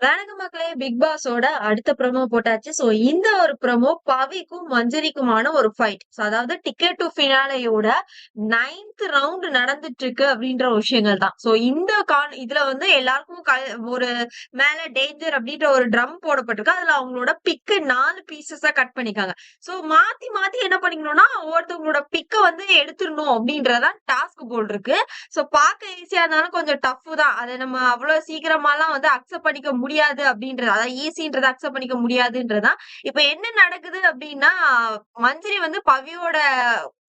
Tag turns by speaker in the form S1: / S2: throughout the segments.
S1: வணக்கம் மக்களே பிக் பாஸோட அடுத்த ப்ரமோ போட்டாச்சு. சோ இந்த ஒரு ப்ரமோ பவிக்கும் மஞ்சரிக்குமான ஒரு ஃபைட் அதாவது டிக்கெட் டு ஃபினாலையோட நைன்த் ரவுண்ட் நடந்துட்டு இருக்கு அப்படின்ற விஷயங்கள் தான். சோ இந்த கான் இதுல வந்து எல்லாருக்கும் க- ஒரு மேல டேஞ்சர் அப்படின்ற ஒரு ட்ரம் போடப்பட்டிருக்கு. அதுல அவங்களோட பிக்கு நாலு பீசஸா கட் பண்ணிக்காங்க. சோ மாத்தி மாத்தி என்ன பண்ணிக்கணும்னா ஒவ்வொருத்தவங்களோட பிக்கை வந்து எடுத்துடணும் அப்படின்றதான் டாஸ்க் போல் இருக்கு. சோ பார்க்க ஈஸியா இருந்தாலும் கொஞ்சம் டஃப் தான். அதை நம்ம அவ்வளவு சீக்கிரமாலாம் வந்து அக்செப்ட் பண்ணிக்க முடியாது அப்படின்றது அதாவது ஈஸின்றது அக்செப்ட் பண்ணிக்க முடியாதுன்றதுதான் இப்ப என்ன நடக்குது அப்படின்னா மஞ்சரி வந்து பவியோட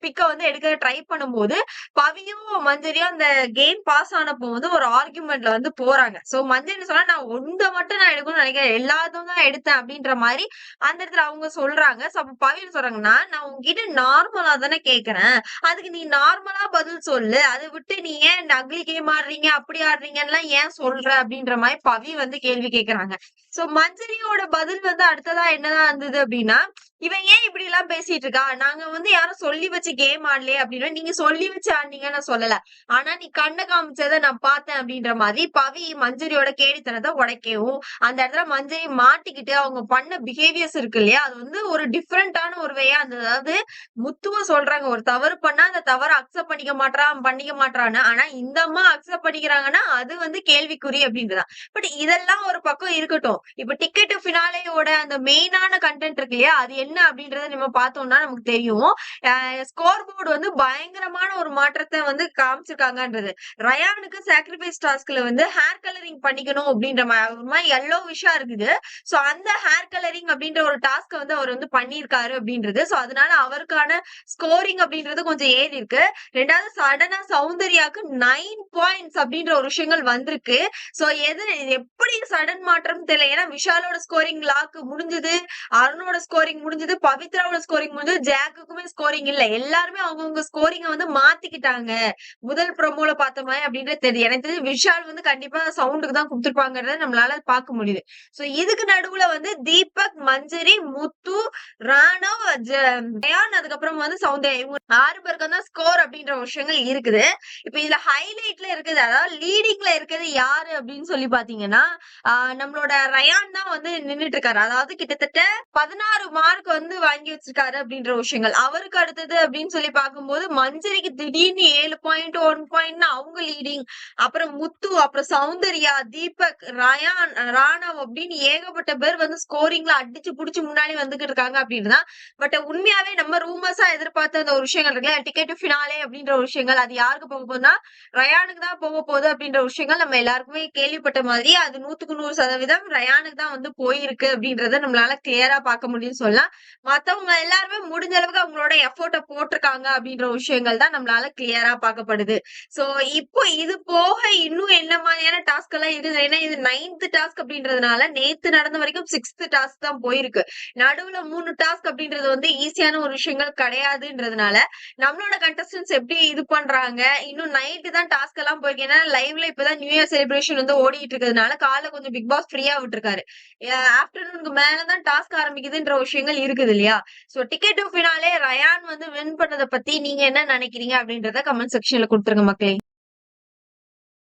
S1: பிக்கை வந்து எடுக்க ட்ரை பண்ணும்போது பவியும் மஞ்சரியும் அந்த கேம் பாஸ் ஆனப்போ வந்து ஒரு ஆர்குமெண்ட்ல வந்து போறாங்க. சோ மஞ்சரி சொன்னா நான் ஒன்றை மட்டும் நான் எடுக்கணும்னு நினைக்கிறேன். எல்லாத்தையும் தான் எடுத்தேன் அப்படின்ற மாதிரி அந்த இடத்துல அவங்க சொல்றாங்க. சோ அப்ப பவின்னு சொல்றாங்கன்னா நான் உங்ககிட்ட நார்மலா தானே கேக்குறேன். அதுக்கு நீ நார்மலா பதில் சொல்லு. அதை விட்டு நீ ஏன் நக்லி கேம் ஆடுறீங்க? அப்படி ஆடுறீங்கன்னு ஏன் சொல்ற? அப்படின்ற மாதிரி பவி வந்து கேள்வி கேக்குறாங்க. சோ மஞ்சரியோட பதில் வந்து அடுத்ததா என்னதான் இருந்தது அப்படின்னா இவன் ஏன் இப்படி எல்லாம் பேசிட்டு இருக்கா? நாங்க வந்து யாரும் சொல்லி வச்சு கேம் ஆடலையே அப்படின்னு நீங்க சொல்லி வச்சு ஆடினீங்க நான் சொல்லல. ஆனா நீ கண்ணை காமிச்சதை நான் பார்த்தேன் அப்படின்ற மாதிரி பவி மஞ்சரியோட கேடித்தனத்தை உடைக்கவும் அந்த இடத்துல மஞ்சரி மாட்டிக்கிட்டு அவங்க பண்ண பிஹேவியர்ஸ் இருக்கு இல்லையா? அது வந்து ஒரு டிஃப்ரெண்டான ஒரு வேயா அந்த அதாவது முத்துவ சொல்றாங்க ஒரு தவறு பண்ணா அந்த தவறை அக்செப்ட் பண்ணிக்க மாட்டான் பண்ணிக்க மாட்டான்னு ஆனா இந்த அம்மா அக்செப்ட் பண்ணிக்கிறாங்கன்னா அது வந்து கேள்விக்குறி அப்படின்றதான் பட் இதெல்லாம் ஒரு பக்கம் இருக்கட்டும். இப்ப டிக்கெட் ஃபினாலேயோட அந்த மெயினான கண்டென்ட் இருக்கு இல்லையா? அது என்ன அப்படின்றத நம்ம பார்த்தோம்னா நமக்கு தெரியும். ஸ்கோர் போர்டு வந்து பயங்கரமான ஒரு மாற்றத்தை வந்து காமிச்சிருக்காங்கன்றது. ரயானுக்கு சாக்ரிஃபைஸ் டாஸ்க்ல வந்து ஹேர் கலரிங் பண்ணிக்கணும் அப்படின்ற மாதிரி எல்லோ விஷயம் இருக்குது. சோ அந்த ஹேர் கலரிங் அப்படின்ற ஒரு டாஸ்க் வந்து அவர் வந்து பண்ணியிருக்காரு அப்படின்றது. சோ அதனால அவருக்கான ஸ்கோரிங் அப்படின்றது கொஞ்சம் ஏறி இருக்கு ரெண்டாவது சடனா சௌந்தர்யாக்கு நைன் பாயிண்ட்ஸ் அப்படின்ற ஒரு விஷயங்கள் வந்திருக்கு. சோ எது எப்படி சடன் மாற்றம் தெரியல. ஏன்னா விஷாலோட ஸ்கோரிங் லாக்கு முடிஞ்சது. அருணோட ஸ்கோரிங் முடிஞ்சது. பவித்ராவோட ஸ்கோரிங் முடிஞ்சது ஜாக்குக்குமே ஸ்கோரிங் இல்ல. எல்லாருமே அவங்கவுங்க ஸ்கோரிங்க வந்து மாத்திக்கிட்டாங்க. முதல் ப்ரோமோல பார்த்த மாதிரி அப்படின்னு தெரியுது. எனக்கு தெரிஞ்சு விஷால் வந்து கண்டிப்பா சவுண்டுக்கு தான் கொடுத்துருப்பாங்கறத நம்மளால பார்க்க முடியுது. சோ இதுக்கு நடுவுல வந்து தீபக் மஞ்சரி முத்து ராணவ் ஜயான் அதுக்கப்புறம் வந்து சௌந்தர்யா இவங்க ஆறு பேருக்கு தான் ஸ்கோர் அப்படின்ற விஷயங்கள் இருக்குது. இப்ப இதுல ஹைலைட்ல இருக்குது அதாவது லீடிங்ல இருக்குது யாரு அப்படின்னு சொல்லி பாத்தீங்கன்னா நம்மளோட ரயான் தான் வந்து நின்னுட்டு இருக்காரு அதாவது கிட்டத்தட்ட பதினாறு மார்க் வந்து வாங்கி வச்சிருக்காரு அப்படின்ற விஷயங்கள். அவருக்கு அடுத்தது அப்படின்னு சொல்லி பார்க்கும்போது மஞ்சரிக்கு திடீர்னு ஏழு பாயிண்ட் ஒன் பாயிண்ட் அவங்க லீடிங் அப்புறம் முத்து அப்புறம் சௌந்தர்யா தீபக் ரயான் ராணவ் அப்படின்னு ஏகப்பட்ட பேர் வந்து ஸ்கோரிங்ல அடிச்சு புடிச்சு முன்னாடி வந்துகிட்டு இருக்காங்க அப்படின்னு தான் பட் உண்மையாவே நம்ம ரூமர்ஸா எதிர்பார்த்த அந்த ஒரு விஷயங்கள் இருக்குல்ல டிக்கெட் ஃபினாலே அப்படின்ற ஒரு விஷயங்கள் அது யாருக்கு போக போகுதுன்னா ரயானுக்கு தான் போக போகுது அப்படின்ற விஷயங்கள் நம்ம எல்லாருக்குமே கேள்விப்பட்ட மாதிரி அது நூத்துக்கு நூறு சதவீதம் ரயானுக்கு தான் வந்து போயிருக்கு அப்படின்றத நம்மளால கிளியரா பார்க்க முடியும்னு சொல்லலாம். மத்தவங்க எல்லாருமே முடிஞ்ச அளவுக்கு அவங்களோட எஃபோர்ட்டை போட்டிருக்காங்க அப்படின்ற விஷயங்கள் தான் நம்மளால கிளியரா பார்க்கப்படுது. சோ இப்போ இது போக இன்னும் என்ன மாதிரியான டாஸ்க் எல்லாம் இருக்குது? ஏன்னா இது நைன்த் டாஸ்க் அப்படின்றதுனால நேத்து நடந்த வரைக்கும் சிக்ஸ்த் டாஸ்க் தான் போயிருக்கு. நடுவுல மூணு டாஸ்க் அப்படின்றது வந்து ஈஸியான ஒரு விஷயங்கள் கிடையாதுன்றதுனால நம்மளோட கண்டஸ்டன்ஸ் எப்படி இது பண்றாங்க? இன்னும் நைட்டு தான் டாஸ்க் எல்லாம் போயிருக்கு. ஏன்னா லைவ்ல இப்பதான் நியூ இயர் செலிப்ரேஷன் வந்து ஓடிட்டு இருக்கிறதுனால காலைல கொஞ்சம் பிக் பாஸ் ஃப்ரீயா விட்டுருக்காரு. ஆஃப்டர்நூனுக்கு மேலதான் டாஸ்க் ஆரம்பிக்குதுன்ற விஷயங்கள் இருக்குது இல்லையா? So ticket to finale Rayan வந்து வின் பண்ணதை பத்தி நீங்க என்ன நினைக்கிறீங்க அப்படின்றத கமெண்ட் செக்ஷன்ல கொடுத்துருங்க மக்களே.